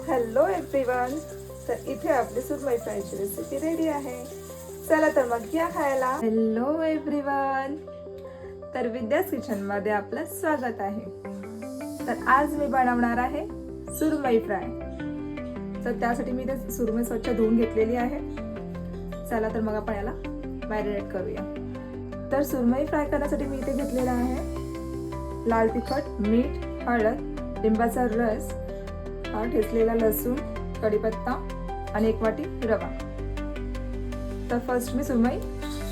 Hello everyone तर इथे आपली सुरमई फ्रायची रेसिपी रेडी आहे. चला तर मग या खायला. हॅलो एव्हरीवन तर विद्यास किचनमध्ये आपलं स्वागत आहे. तर आज मी बनवणार आहे सुरमई फ्राय. तर त्यासाठी मी ते सुरमई स्वच्छ धुवून घेतलेली आहे. चला तर मग आपण याला मॅरिनेट करूया. तर सुरमई फ्राय करण्यासाठी मी इथे घेतलेला आहे लाल तिखट मीठ हळद लिंबाचा रस हा ठेचलेला लसूण कढीपत्ता आणि एक वाटी रवा. तर फर्स्ट मी सुरमई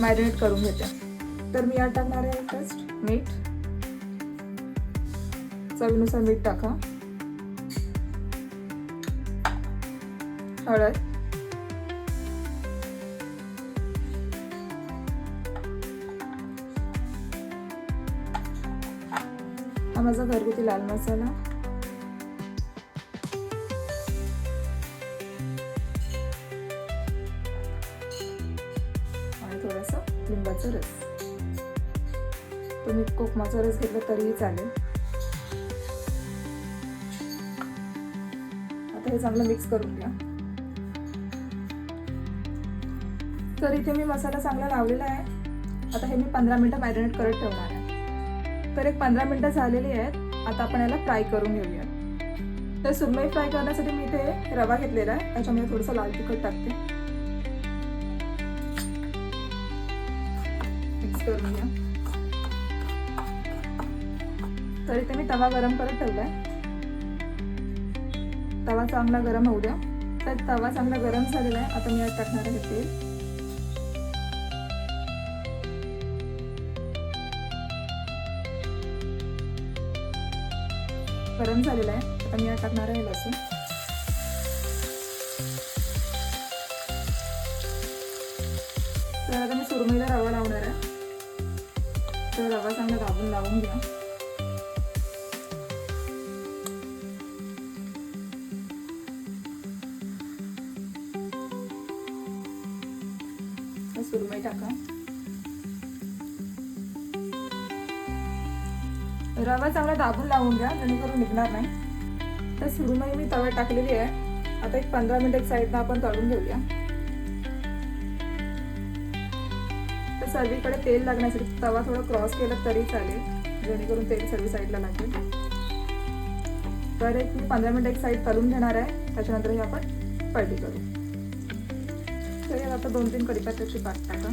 मॅरिनेट करून घेते. तर मी यात टाकणार आहे फर्स्ट मीठ. चवीनुसार मीठ टाका. हळद. हा माझा घरगुती लाल मसाला. लिंबाचा रस. तुम्ही कोकमाचा रस घेतला तरीही चालेल. आता हे चांगलं मिक्स करून घ्या. तर इथे मी मसाला चांगला लावलेला आहे. आता हे मी पंधरा मिनटं मॅरिनेट करत ठेवणार आहे. तर एक पंधरा मिनटं झालेली आहेत. आता आपण याला फ्राय करून घेऊया तर सुरमई फ्राय करण्यासाठी मी इथे रवा घेतलेला आहे. त्याच्यामध्ये थोडंसं लाल तिखट टाकते. मिक्स करून घ्या तर इथे मी तवा गरम करत ठेवलाय. तवा चांगला गरम होऊ द्या. तर तवा चांगला गरम झालेला आहे. आता मी यात टाकणार आहे तेल. गरम झालेला आहे. आता मी यात टाकणार आहे लसूण. तर आता मी सुरमईला रवा रवा चांगला दाबून लावून घ्या. सुरमई टाका. रवा चांगला दाबून लावून घ्या जेणेकरून निघणार नाही. तर सुरमई मी तव्यात टाकलेली आहे. आता एक पंधरा मिनिट साईडनं आपण तळून घेऊया. सगळीकडे तेल लागण्यासाठी तवा थोडं क्रॉस केला तरी चालेल जेणेकरून तेल सर्व साईडला लागेल. तर एक मी पंधरा मिनटं एक साईड तलून घेणार आहे त्याच्यानंतर हे आपण पलटी करू. तर यात आता दोन तीन कढीपत्त्याची पात टाका.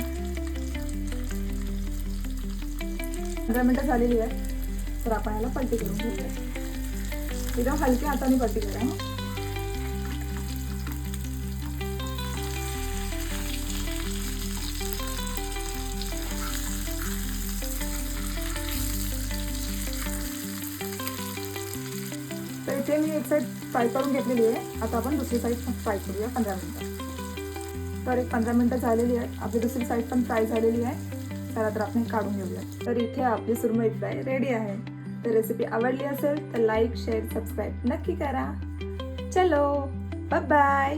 पंधरा मिनटं झालेली आहे तर आपण याला पलटी करून घेऊया. एकदम हलक्या हाताने पलटी करा तर इथे मी एक साईड फ्राय करून घेतलेली आहे. आता आपण दुसरी साईड फ्राय करूया पंधरा मिनटं. तर एक पंधरा मिनटं झालेली आहे. आपली दुसरी साईड पण फ्राय झालेली आहे. चला तर आपण काढून घेऊया तर इथे आपली सुरमई फ्राय रेडी आहे. तर रेसिपी आवडली असेल तर लाईक शेअर सबस्क्राईब नक्की करा. चलो बाय बाय